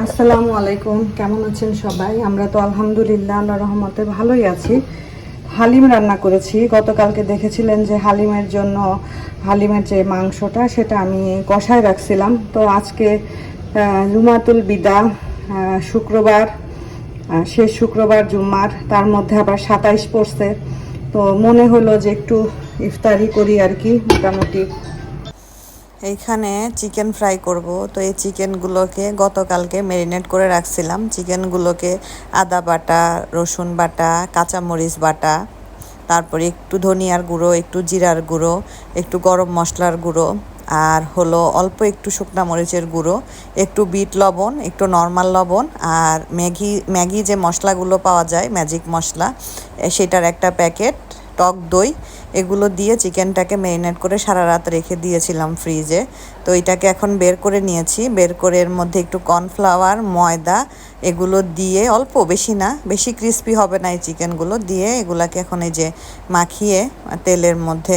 আসসালামু আলাইকুম। কেমন আছেন সবাই? আমরা তো আলহামদুলিল্লাহ আল্লাহ রহমতে ভালোই আছি। হালিম রান্না করেছি। গতকালকে দেখেছিলেন যে হালিমের জন্য, হালিমের যে মাংসটা, সেটা আমি কষায় রাখছিলাম। তো আজকে জুমাতুল বিদা শুক্রবার শেষ শুক্রবার জুম্মার, তার মধ্যে আবার সাতাইশ পড়ছে। তো মনে হলো যে একটু ইফতারি করি আর কি, মোটামুটি। এইখানে চিকেন ফ্রাই করব। তো এই চিকেনগুলোকে গতকালকে ম্যারিনেট করে রাখছিলাম। চিকেনগুলোকে আদা বাটা, রসুন বাটা, কাঁচামরিচ বাটা, তারপরে একটু ধনিয়ার গুঁড়ো, একটু জিরার গুঁড়ো, একটু গরম মশলার গুঁড়ো, আর হলো অল্প একটু শুকনা মরিচের গুঁড়ো, একটু বিট লবণ, একটু নর্মাল লবণ, আর ম্যাগি ম্যাগি যে মশলাগুলো পাওয়া যায়, ম্যাজিক মশলা সেটার একটা প্যাকেট টক দই, এগুলো দিয়ে চিকেনটাকে ম্যারিনেট করে সারা রাত রেখে দিয়েছিলাম ফ্রিজে। তো এটাকে এখন বের করে নিয়েছি। বের করে এর মধ্যে একটু কর্নফ্লাওয়ার, ময়দা, এগুলো দিয়ে, অল্প, বেশি না, বেশি ক্রিস্পি হবে না এই চিকেনগুলো দিয়ে এগুলাকে এখন এই যে মাখিয়ে তেলের মধ্যে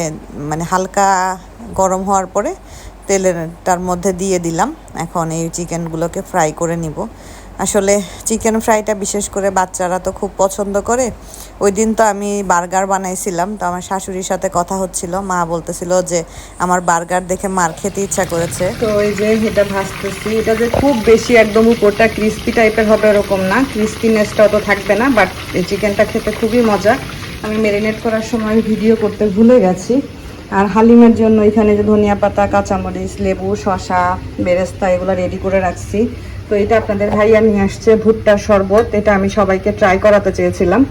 মানে হালকা গরম হওয়ার পরে তেলের, তার মধ্যে দিয়ে দিলাম। এখন এই চিকেনগুলোকে ফ্রাই করে নিব। আসলে চিকেন ফ্রাইটা বিশেষ করে বাচ্চারা তো খুব পছন্দ করে। ওই দিন তো আমি বার্গার বানাইছিলাম, তো আমার শাশুড়ির সাথে কথা হচ্ছিল। মা বলতেছিল যে, আমার বার্গার দেখে মার খেতে ইচ্ছা করেছে। তো এই যে এটা ভাজতেছি, এটা যে খুব বেশি একদম উপরটা ক্রিস্পি টাইপের হবে এরকম না। ক্রিস্পিনেসটা অত থাকবে না বাট এই চিকেনটা খেতে খুবই মজা। আমি মেরিনেট করার সময় ভিডিও করতে ভুলে গেছি। আর হালিমের জন্য এখানে যে ধনিয়া পাতা, কাঁচামরিচ, লেবু, শসা, বেরেস্তা, এগুলো রেডি করে রাখছি। তো এটা আপনাদের ভাইয়া নিয়ে আসছে ভুট্টার শরবত। এটা আমি সবাইকে ট্রাই করাতে চেয়েছিলাম।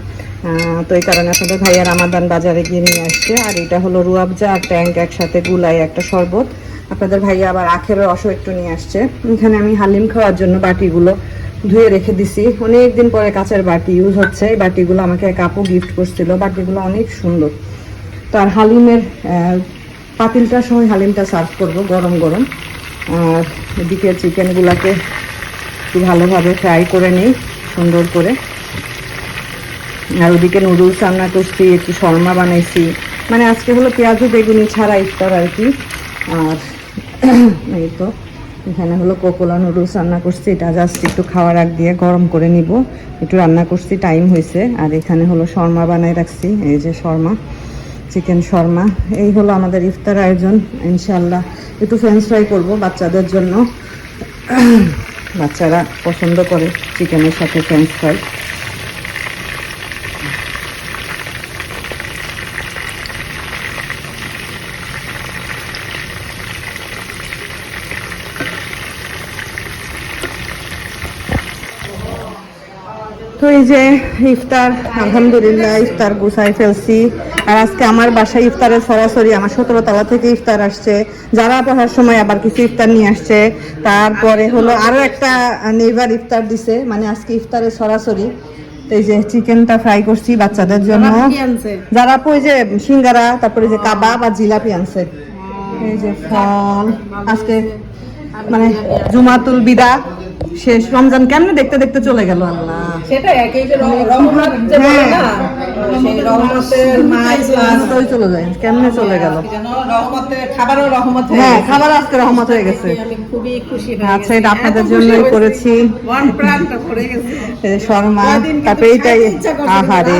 তো এই কারণে আপনাদের ভাইয়া রামাদান বাজারে গিয়ে নিয়ে আসছে। আর এটা হলো রুয়াবজা আর ট্যাঙ্ক একসাথে গুলাই একটা শরবত। আপনাদের ভাইয়া আবার আখের রসও একটু নিয়ে আসছে। এখানে আমি হালিম খাওয়ার জন্য বাটিগুলো ধুয়ে রেখে দিছি। অনেক দিন পরে কাঁচের বাটি ইউজ হচ্ছে। এই বাটিগুলো আমাকে এক আপু গিফট করছিল। বাটিগুলো অনেক সুন্দর। তো আর হালিমের পাতিলটার সময় হালিমটা সার্ভ করব গরম গরম। আর এদিকে চিকেনগুলোকে একটু ভালোভাবে ফ্রাই করে নিই, সুন্দর করে। আর ওদিকে নুডলস রান্না করছি, একটু শর্মা বানাইছি। মানে আজকে হলো পেঁয়াজু বেগুনি ছাড়া ইফতার আর কি। আর এই তো, এখানে হলো কোকোলা নুডলস রান্না করছি। এটা জাস্ট একটু খাওয়ার আগ দিয়ে গরম করে নিব। একটু রান্না করছি টাইম হয়েছে আর এখানে হলো শর্মা বানাই রাখছি, এই যে শর্মা, চিকেন শর্মা। এই হলো আমাদের ইফতার আয়োজন ইনশাল্লাহ একটু ফ্রেঞ্চ ফ্রাই করব বাচ্চাদের জন্য। বাচ্চারা পছন্দ করে চিকেনের সাথে ফ্রেঞ্চ ফ্রাই তো এই যে ইফতার আলহামদুলিল্লাহ ইফতার গুছাই ফেলছি। আর আজকে আমার বাসায় ইফতারের সরাসরি আমার সতেরো তলা থেকে ইফতার আসছে। যারা পড়ার সময় আবার কিছু ইফতার নিয়ে আসছে। তারপরে হলো আরও একটা নেইবার ইফতার দিছে মানে আজকে ইফতারের সরাসরি। এই যে চিকেনটা ফ্রাই করছি বাচ্চাদের জন্য। যারা এই যে সিঙ্গারা তারপরে যে কাবাব আর জিলাপি আনছে। এই যে ফল। আজকে মানে জুমাতুল বিদা। শেষ রমজান কেমনে দেখতে দেখতে চলে গেল আল্লাহ। সেটা একই যে রহমত যে বলে না সেই রহমতের মাছ মাছ চলে যায় কেমনে চলে গেল? কি খাবারও রহমত হয়ে হ্যাঁ খাবার আজকে রহমত হয়ে গেছে। আমি খুবই খুশি আচ্ছা এটা আপনাদের জন্যই করেছি। মন প্রাণটা ভরে গেছে। শর্মা তারপরে এইটাই আহারে।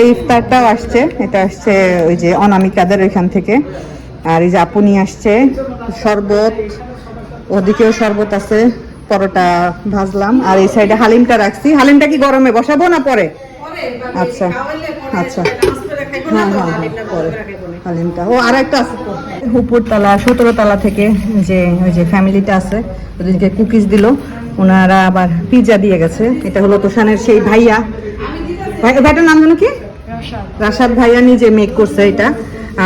এই ইফতারটাও আসছে এটা আসছে ওই যে অনামিকাদের ওইখান থেকে। আর এই যে আপু নিয়ে আসছে শরবত ওদিকেও শরবত আছে পরোটা ভাজলাম আর এই সাইডে হালিমটা রাখছি। হালিমটা কি গরমে বসাবো না পরে? আচ্ছা আচ্ছা। হ্যাঁ হ্যাঁ হ্যাঁ পরে। হালিমটা। ও আর একটা আছে তো। উপরতলা সতেরো থেকে যে ওই যে ফ্যামিলিটা আছে ওদেরকে কুকিজ দিল। ওনারা আবার পিৎজা দিয়ে গেছে। এটা হলো তোষানের সেই ভাইয়া। ভাই ভাইটার নাম কি? রাশাদ। ভাইয়া নিজে মেক করছে এটা।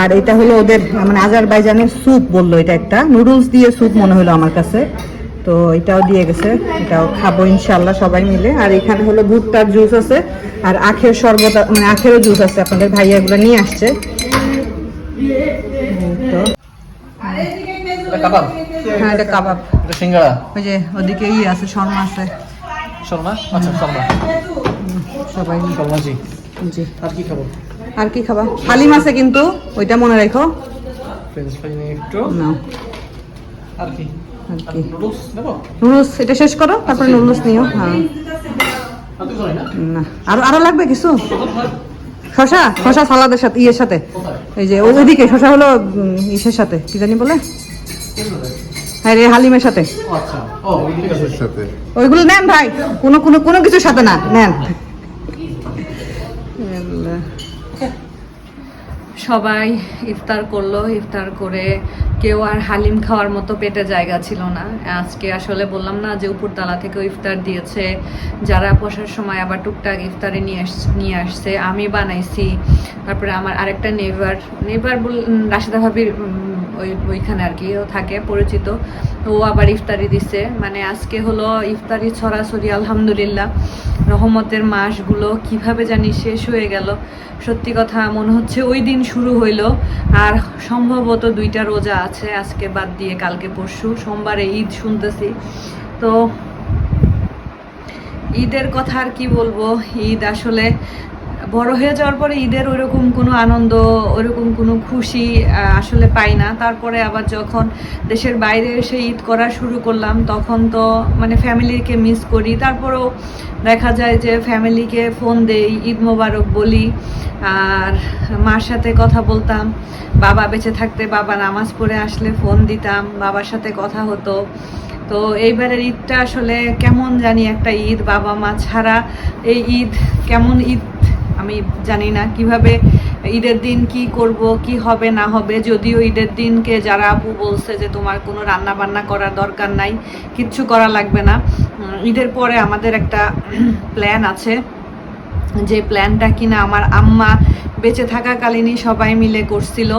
আর এটা হলো ওদের মানে আজারবাইজানের স্যুপ বলল এটা একটা। নুডলস দিয়ে স্যুপ মনে হলো আমার কাছে। তো এটাও দিয়ে গেছে এটাও খাব ইনশাল্লাহ সবাই মিলে। আর এখানে হলো ভুট্টার জুস আছে আর আখের শরবত মানে আখেরও জুস আছে আপনাদের ভাইয়া এগুলো নিয়ে আসছে। তো। এটা হ্যাঁ এটা কাবাব। সিঙ্গাড়া ওই যে ওদিকে ই আছে শর্মা আছে। শর্মা? আচ্ছা শর্মা। সবাই জি। আর কি খাব? আর কি খাবা? হালিম আছে কিন্তু ওইটা মনে রেখো। নুডলস এটা শেষ করো তারপরে নুডলস নিও হ্যাঁ। না? না। আরও আরও লাগবে কিছু? শশা শশা সালাদের সাথে ইয়ের সাথে। এই যে ওইদিকে শশা হলো ইসের সাথে। কি জানি বলে? হ্যাঁ রে হালিমের আচ্ছা। সাথে। ওইগুলো নেন ভাই কোনো কোনো কোনো কিছুর সাথে না নেন। সবাই ইফতার করল, ইফতার করে কেউ আর হালিম খাওয়ার মতো পেটে জায়গা ছিল না। আজকে আসলে বললাম না যে উপরতলা থেকেও ইফতার দিয়েছে, যারা বসার সময় আবার টুকটাক ইফতারে নিয়ে আস, নিয়ে আসছে, আমি বানাইছি। তারপরে আমার আরেকটা নেভার নেভার বল রাশিদা ভাবির ওই, ওইখানে আর কি থাকে, পরিচিত। ও আবার ইফতারি দিছে। মানে আজকে হলো ইফতারি ছড়াছড়ি, আলহামদুলিল্লাহ। রহমতের মাসগুলো কীভাবে জানি শেষ হয়ে গেল। সত্যি কথা মনে হচ্ছে ওই দিন শুরু হইল। আর সম্ভবত দুইটা রোজা আছে, আজকে বাদ দিয়ে কালকে পরশু, সোমবারে ঈদ শুনতেছি। তো ঈদের কথা আর কি বলব? ঈদ আসলে বড় হয়ে যাওয়ার পরে ঈদের ওইরকম কোনো আনন্দ, ওইরকম কোনো খুশি আসলে পাই না। তারপরে আবার যখন দেশের বাইরে এসে ঈদ করা শুরু করলাম, তখন তো মানে ফ্যামিলিকে মিস করি। তারপরেও দেখা যায় যে ফ্যামিলিকে ফোন দেই, ঈদ মোবারক বলি, আর মার সাথে কথা বলতাম। বাবা বেঁচে থাকতে বাবা নামাজ পড়ে আসলে ফোন দিতাম, বাবার সাথে কথা হতো। তো এইবারের ঈদটা আসলে কেমন জানি একটা ঈদ বাবা মা ছাড়া এই ঈদ কেমন ঈদ আমি জানি না কীভাবে ঈদের দিন কি করব, কি হবে, না হবে। যদিও ঈদের দিনকে যারা আপু বলছে যে তোমার কোনো রান্না বান্না করার দরকার নাই, কিচ্ছু করা লাগবে না। ঈদের পরে আমাদের একটা প্ল্যান আছে। যে প্ল্যানটা কিনা আমার আম্মা বেঁচে থাকাকালীনই সবাই মিলে করছিল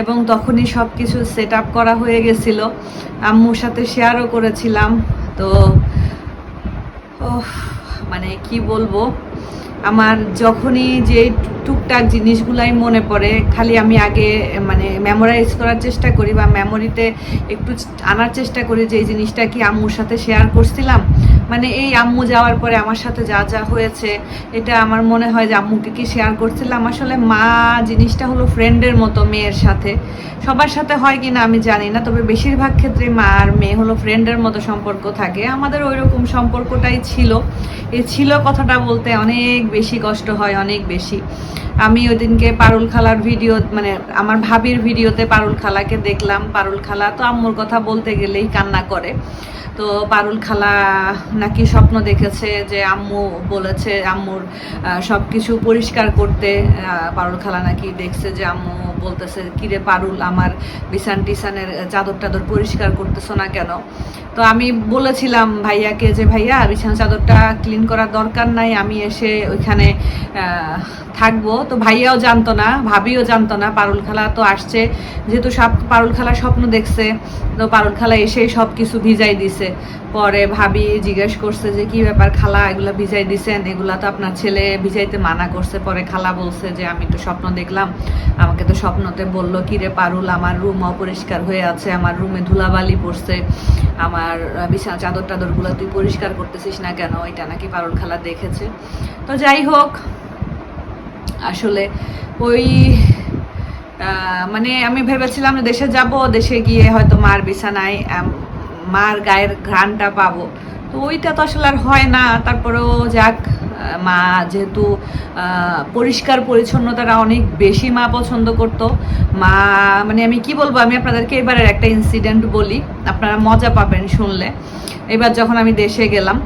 এবং তখনই সব কিছু সেট আপ করা হয়ে গেছিল। আম্মুর সাথে শেয়ারও করেছিলাম। তো মানে কি বলব? আমার যখনই যে টুকটাক জিনিসগুলাই মনে পড়ে, খালি আমি আগে মানে মেমোরাইজ করার চেষ্টা করি বা মেমোরিতে একটু আনার চেষ্টা করি যে এই জিনিসটা কি আম্মুর সাথে শেয়ার করছিলাম। মানে এই আম্মু যাওয়ার পরে আমার সাথে যা যা হয়েছে, এটা আমার মনে হয় যে আম্মুকে কি শেয়ার করছিলাম। আসলে মা জিনিসটা হলো ফ্রেন্ডের মতো মেয়ের সাথে। সবার সাথে হয় কি না আমি জানি না, তবে বেশিরভাগ ক্ষেত্রে মা আর মেয়ে হলো ফ্রেন্ডের মতো সম্পর্ক থাকে। আমাদের ওই রকম সম্পর্কটাই ছিল। এই ছিল কথাটা বলতে অনেক বেশি কষ্ট হয়, অনেক বেশি। আমি ওই দিনকে পারুল খালার ভিডিও মানে আমার ভাবির ভিডিওতে পারুল খালাকে দেখলাম। পারুল খালা তো আম্মুর কথা বলতে গেলেই কান্না করে। তো পারুল খালা নাকি স্বপ্ন দেখেছে যে আম্মু বলেছে, আম্মুর সব কিছু পরিষ্কার করতে। পারুল খালা নাকি দেখছে যে আম্মু বলতেছে, কিরে পারুল আমার বিছান টিসানের চাদর টাদর পরিষ্কার করতেছো না কেন? তো আমি বলেছিলাম ভাইয়াকে যে, ভাইয়া, বিছানা চাদরটা ক্লিন করার দরকার নাই, আমি এসে ওইখানে থাকব। তো ভাইয়াও জানতো না, ভাবিও জানতো না পারুল খালা তো আসছে। যেহেতু সব পারুল খালা স্বপ্ন দেখছে, তো পারুল খালা এসেই সব কিছু ভিজাই দিছে। পরে ভাবি জিজ্ঞেস করছে যে, কি ব্যাপার খালা? এগুলা ভিজাই দিছেন? এগুলা তো আপনার ছেলে ভিজাইতে মানা করছে। পরে খালা বলছে যে, আমি তো স্বপ্ন দেখলাম। আমাকে তো স্বপ্নতে বলল, কি রে পারুল, আমার রুম অপরিষ্কার হয়ে আছে। আমার রুমে ধুলাবালি পড়ছে। আমার বিছানা চাদর টাদরগুলো তুই পরিষ্কার করতেছিস না কেন? এটা নাকি পারুল খালা দেখেছে। তো যাই হোক, আসলে ওই মানে আমি ভেবেছিলাম দেশে যাব। দেশে গিয়ে হয়তো মার বিছানায় মার গায়ের ঘ্রাণটা পাবো। তো ওইটা তো আসলে আর হয় না। তারপরেও যাক মা যেহেতু পরিষ্কার পরিচ্ছন্নতাটা অনেক বেশি মা পছন্দ করতো। মা মানে আমি কি বলব, আমি আপনাদেরকে এবারের একটা ইনসিডেন্ট বলি। আপনারা মজা পাবেন শুনলে। এবার যখন আমি দেশে গেলাম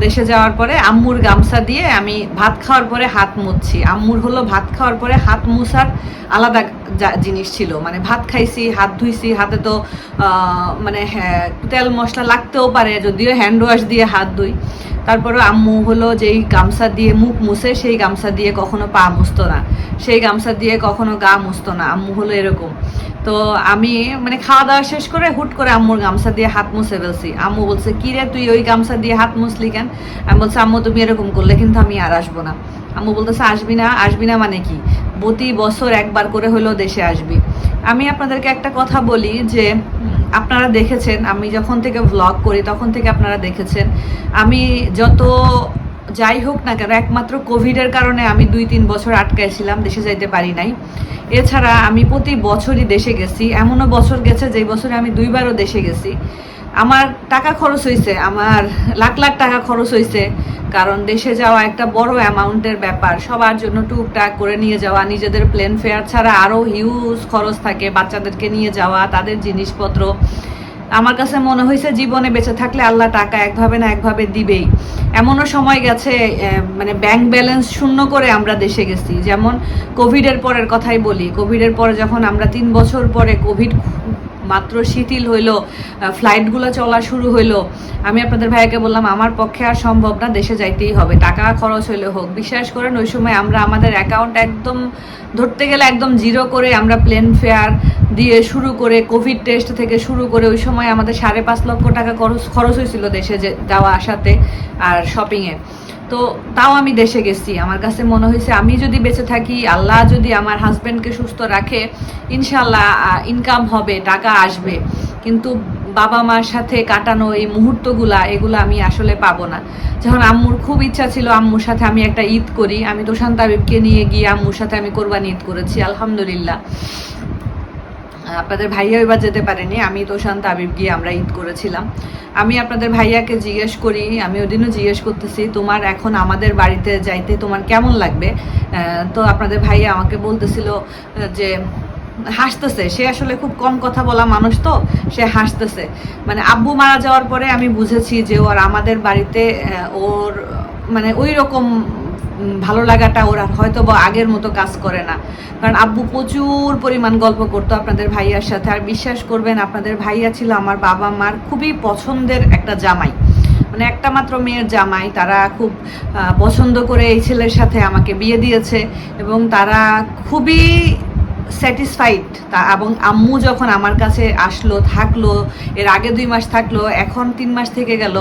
দেশে যাওয়ার পরে আম্মুর গামছা দিয়ে আমি ভাত খাওয়ার পরে হাত মুছছি আম্মুর হলো ভাত খাওয়ার পরে হাত মুছার আলাদা জিনিস ছিল। মানে ভাত খাইছি হাত ধুইছি হাতে তো মানে হ্যাঁ, তেল মশলা লাগতেও পারে যদিও হ্যান্ড ওয়াশ দিয়ে হাত ধুই। তারপরে আম্মু হলো যেই গামছা দিয়ে মুখ মুছে সেই গামছা দিয়ে কখনো পা মুছতো না। সেই গামছা দিয়ে কখনো গা মুছতো না। আম্মু হলো এরকম। তো আমি মানে খাওয়া দাওয়া শেষ করে হুট করে আম্মুর গামছা দিয়ে হাত মুছে ফেলছি। আম্মু বলছে কি রে তুই ওই গামছা দিয়ে হাত মুছলি কেন? আমি বলছি, আম্মু, তুমি এরকম করলে কিন্তু আমি আর আসব না। আম্মু বলতেছে, আসবি না আসবি না মানে কি? প্রতি বছর একবার করে হলেও দেশে আসবি। আমি আপনাদেরকে একটা কথা বলি যে, আপনারা দেখেছেন, আমি যখন থেকে ভ্লগ করি, তখন থেকে আপনারা দেখেছেন, আমি যত যাই হোক না কেন, একমাত্র কোভিডের কারণে আমি দুই, তিন বছর আটকাইছিলাম, দেশে যাইতে পারি নাই। এছাড়া আমি প্রতি বছরই দেশে গেছি। এমনও বছর গেছে, যেই বছরে আমি দুইবারও দেশে গেছি। আমার টাকা খরচ হয়েছে আমার লাখ লাখ টাকা খরচ হয়েছে কারণ দেশে যাওয়া একটা বড় অ্যামাউন্টের ব্যাপার। সবার জন্য টুকটাক করে নিয়ে যাওয়া, নিজেদের প্লেন ফেয়ার ছাড়া আরও হিউজ খরচ থাকে বাচ্চাদেরকে নিয়ে যাওয়া, তাদের জিনিসপত্র। আমার কাছে মনে হয়েছে জীবনে বেঁচে থাকলে আল্লাহ টাকা একভাবে না একভাবে দিবেই। এমনও সময় গেছে মানে ব্যাংক ব্যালেন্স শূন্য করে আমরা দেশে গেছি। যেমন কোভিডের পরের কথাই বলি। কোভিডের পরে যখন আমরা তিন বছর পরে কোভিড মাত্র শিথিল হইল ফ্লাইটগুলো চলা শুরু হইল। আমি আপনাদের ভাইয়াকে বললাম, আমার পক্ষে আর সম্ভব না, দেশে যাইতেই হবে। টাকা খরচ হইলে হোক। বিশ্বাস করেন, ওই সময় আমরা, আমাদের অ্যাকাউন্ট একদম, ধরতে গেলে একদম জিরো করে আমরা প্লেন ফেয়ার দিয়ে শুরু করে কোভিড টেস্ট থেকে শুরু করে ওই সময় আমাদের সাড়ে পাঁচ লক্ষ টাকা খরচ খরচ হয়েছিল দেশে যাওয়া আসাতে আর শপিংয়ে তো তাও আমি দেশে গেছি। আমার কাছে মনে হয়েছে, আমি যদি বেঁচে থাকি, আল্লাহ যদি আমার হাজব্যান্ডকে সুস্থ রাখে ইনশাল্লাহ ইনকাম হবে, টাকা আসবে। কিন্তু বাবা মার সাথে কাটানো এই মুহূর্তগুলা, এগুলো আমি আসলে পাবো না। যখন আম্মুর খুব ইচ্ছা ছিল, আম্মুর সাথে আমি একটা ঈদ করি। আমি তোষান্ত আবিবকে নিয়ে গিয়ে আম্মুর সাথে আমি কোরবানি ঈদ করেছি, আলহামদুলিল্লাহ। আপনাদের ভাইয়া এবার যেতে পারেনি। আমি তো শান্ত আবিব গিয়ে আমরা ঈদ করেছিলাম। আমি আপনাদের ভাইয়াকে জিজ্ঞেস করি, আমি ওদিনও জিজ্ঞেস করতেছি, তোমার এখন আমাদের বাড়িতে যাইতে তোমার কেমন লাগবে? তো আপনাদের ভাইয়া আমাকে বলতেছিল যে হাসতেছে। সে আসলে খুব কম কথা বলা মানুষ তো, সে হাসতেছে। মানে আব্বু মারা যাওয়ার পরে আমি বুঝেছি যে ওর আমাদের বাড়িতে ওর মানে ওই রকম ভালো লাগাটা ওরা আর হয়তো বা আগের মতো কাজ করে না। কারণ আব্বু প্রচুর পরিমাণ গল্প করতো আপনাদের ভাইয়ার সাথে। আর বিশ্বাস করবেন, আপনাদের ভাইয়া ছিল আমার বাবা মার খুবই পছন্দের একটা জামাই। মানে একটা মাত্র মেয়ের জামাই। তারা খুব পছন্দ করে এই ছেলের সাথে আমাকে বিয়ে দিয়েছে এবং তারা খুবই স্যাটিসফাইড তা, এবং আম্মু যখন আমার কাছে আসলো, থাকল, এর আগে দুই মাস থাকল, এখন তিন মাস থেকে গেল,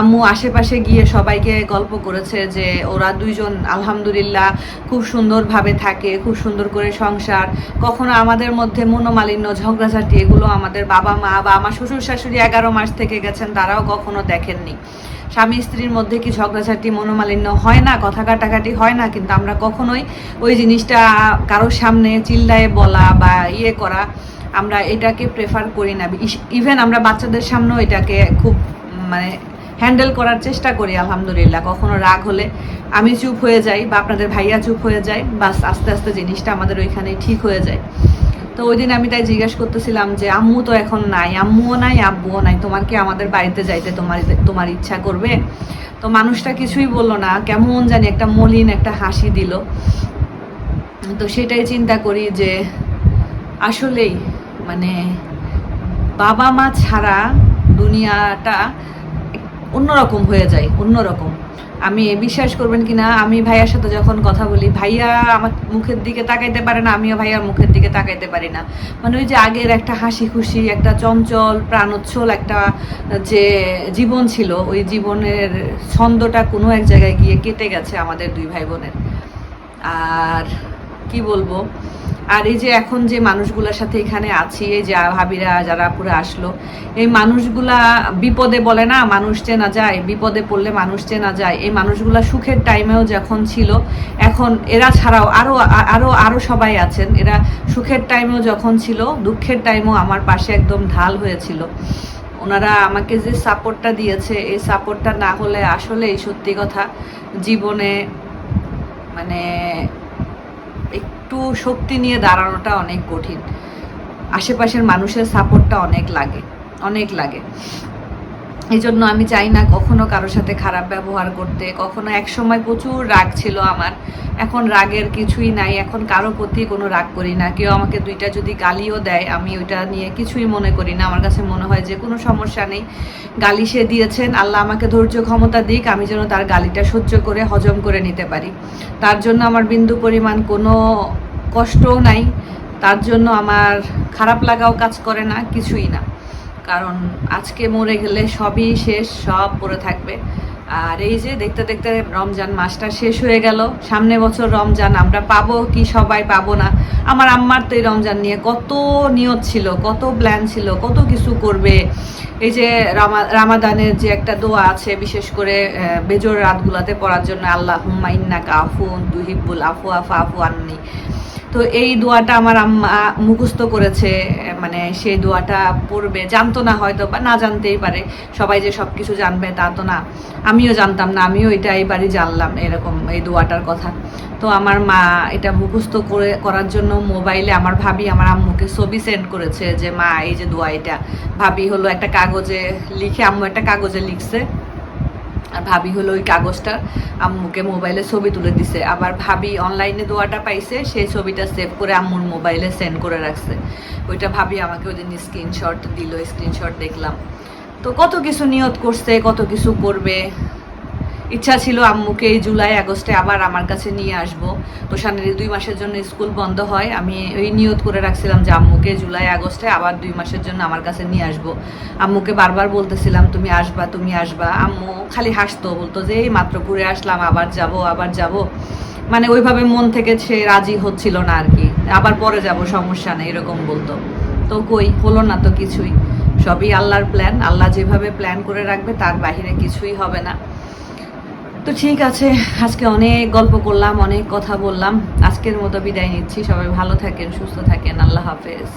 আম্মু আশেপাশে গিয়ে সবাইকে গল্প করেছে যে ওরা দুইজন আলহামদুলিল্লাহ খুব সুন্দরভাবে থাকে, খুব সুন্দর করে সংসার। কখনো আমাদের মধ্যে মনোমালিন্য, ঝগড়াঝাটি, এগুলো আমাদের বাবা মা বা আমার শ্বশুর শাশুড়ি এগারো মাস থেকে গেছেন, তারাও কখনো দেখেননি। স্বামী স্ত্রীর মধ্যে কি ঝগড়াঝাটি, মনোমালিন্য হয় না, কথা কাটাকাটি হয় না? কিন্তু আমরা কখনোই ওই জিনিসটা কারোর সামনে চিল্লায়ে বলা বা ইয়ে করা আমরা এটাকে প্রেফার করি না। ইভেন আমরা বাচ্চাদের সামনেও এটাকে খুব মানে হ্যান্ডেল করার চেষ্টা করি, আলহামদুলিল্লাহ। কখনো রাগ হলে আমি চুপ হয়ে যাই বা আপনাদের ভাইয়া চুপ হয়ে যায়, বাস আস্তে আস্তে জিনিসটা আমাদের ওইখানে ঠিক হয়ে যায়। তো ওই দিন আমি তাই জিজ্ঞেস করতেছিলাম যে, আম্মু তো এখন নাই, আম্মুও নাই, আব্বুও নাই, তোমার কি আমাদের বাড়িতে যাইতে তোমার তোমার ইচ্ছা করবে? তো মানুষটা কিছুই বলল না, কেমন জানি একটা মলিন একটা হাসি দিল। তো সেটাই চিন্তা করি যে, আসলেই মানে বাবা মা ছাড়া দুনিয়াটা অন্যরকম হয়ে যায়, অন্যরকম। আমি বিশ্বাস করবেন কি না আমি ভাইয়ার সাথে যখন কথা বলি, ভাইয়া আমার মুখের দিকে তাকাইতে পারে না, আমিও ভাইয়ার মুখের দিকে তাকাইতে পারি না। মানে ওই যে আগের একটা হাসি খুশি একটা চঞ্চল, প্রাণোচ্ছল একটা, যে জীবন ছিল, ওই জীবনের ছন্দটা কোনো এক জায়গায় গিয়ে কেটে গেছে আমাদের দুই ভাই বোনের। আর কি বলব? আর এই যে এখন যে মানুষগুলোর সাথে এখানে আছি, এই যে ভাবিরা যারা পুরো আসলো, এই মানুষগুলা বিপদে বলে না, মানুষ চেনা যায়। বিপদে পড়লে মানুষ চেনা যায়। এই মানুষগুলা সুখের টাইমেও যখন ছিল, এখন এরা ছাড়াও আরও আরও আরও সবাই আছেন। এরা সুখের টাইমেও যখন ছিল, দুঃখের টাইমেও আমার পাশে একদম ঢাল হয়েছিল। ওনারা আমাকে যে সাপোর্টটা দিয়েছে, এই সাপোর্টটা না হলে আসলে এই সত্যি কথা, জীবনে মানে একটু শক্তি নিয়ে দাঁড়ানোটা অনেক কঠিন। আশেপাশের মানুষের সাপোর্টটা অনেক লাগে অনেক লাগে। এই জন্য আমি চাই না কখনো কারোর সাথে খারাপ ব্যবহার করতে। কখনো এক সময় প্রচুর রাগ ছিল আমার। এখন রাগের কিছুই নাই। এখন কারও প্রতি কোনো রাগ করি না। কেউ আমাকে দুইটা যদি গালিও দেয়, আমি ওইটা নিয়ে কিছুই মনে করি না। আমার কাছে মনে হয় যে কোনো সমস্যা নেই। গালি সে দিয়েছেন, আল্লাহ আমাকে ধৈর্য ক্ষমতা দিক, আমি যেন তার গালিটা সহ্য করে, হজম করে নিতে পারি। তার জন্য আমার বিন্দু পরিমাণ কোনো কষ্টও নাই। তার জন্য আমার খারাপ লাগাও কাজ করে না, কিছুই না। কারণ আজকে মরে গেলে সবই শেষ, সব পড়ে থাকবে। আর এই যে দেখতে দেখতে রমজান মাসটা শেষ হয়ে গেল। সামনে বছর রমজান, আমরা পাবো কি সবাই পাবো না? আমার আম্মার তো এই রমজান নিয়ে কত নিয়ত ছিল, কত প্ল্যান ছিল, কত কিছু করবে। এই যে রামা, রামাদানের যে একটা দোয়া আছে, বিশেষ করে বেজোর রাতগুলাতে পড়ার জন্য আল্লাহ হুম্মা ইন্নাকা আফুন তুহিব্বুল আফু আফা আফু আননি। তো এই দোয়াটা আমার আম্মা মুখস্থ করেছে মানে সেই দোয়াটা পড়বে, জানতো না হয়তো বা, না জানতেই পারে। সবাই যে সব কিছু জানবে তা তো না। আমিও জানতাম না, আমিও এটা এইবারই জানলাম এরকম এই দোয়াটার কথা। তো আমার মা এটা মুখস্থ করে, করার জন্য মোবাইলে আমার ভাবি আমার আম্মুকে ছবি সেন্ড করেছে যে, মা, এই যে দোয়া এটা। ভাবি হলো একটা কাগজে লিখে, আম্মু একটা কাগজে লিখছে। আর ভাবি হলো ওই কাগজটা আম্মুকে মোবাইলে ছবি তুলে দিছে। আবার ভাবি অনলাইনে দোয়াটা পাইছে, সেই ছবিটা সেভ করে আম্মুর মোবাইলে সেন্ড করে রাখছে। ওইটা ভাবি আমাকে ওই দিন স্ক্রিনশট দিল স্ক্রিনশট দেখলাম। তো কত কিছু নিয়ত করছে, কত কিছু করবে ইচ্ছা ছিল আম্মুকে এই জুলাই, আগস্টে আবার আমার কাছে নিয়ে আসব। তো সামনের দুই মাসের জন্য স্কুল বন্ধ হয়। আমি ওই নিয়ত করে রাখছিলাম যে আম্মুকে জুলাই, আগস্টে আবার দুই মাসের জন্য আমার কাছে নিয়ে আসব। আম্মুকে বারবার বলতেছিলাম, তুমি আসবা তুমি আসবা। আম্মু খালি হাসতো, বলতো যে, এই মাত্র ঘুরে আসলাম, আবার যাব আবার যাব। মানে ওইভাবে মন থেকে সে রাজি হচ্ছিল না আর কি। আবার পরে যাব, সমস্যা নেই, এরকম বলতো। তো কই, হলো না তো কিছুই। সবই আল্লাহর প্ল্যান আল্লাহ যেভাবে প্ল্যান করে রাখবে, তার বাইরে কিছুই হবে না। তো ঠিক আছে, আজকে অনেক গল্প করলাম, অনেক কথা বললাম। আজকের মতো বিদায় নিচ্ছি, সবাই ভালো থাকেন, সুস্থ থাকেন, আল্লাহ হাফেজ।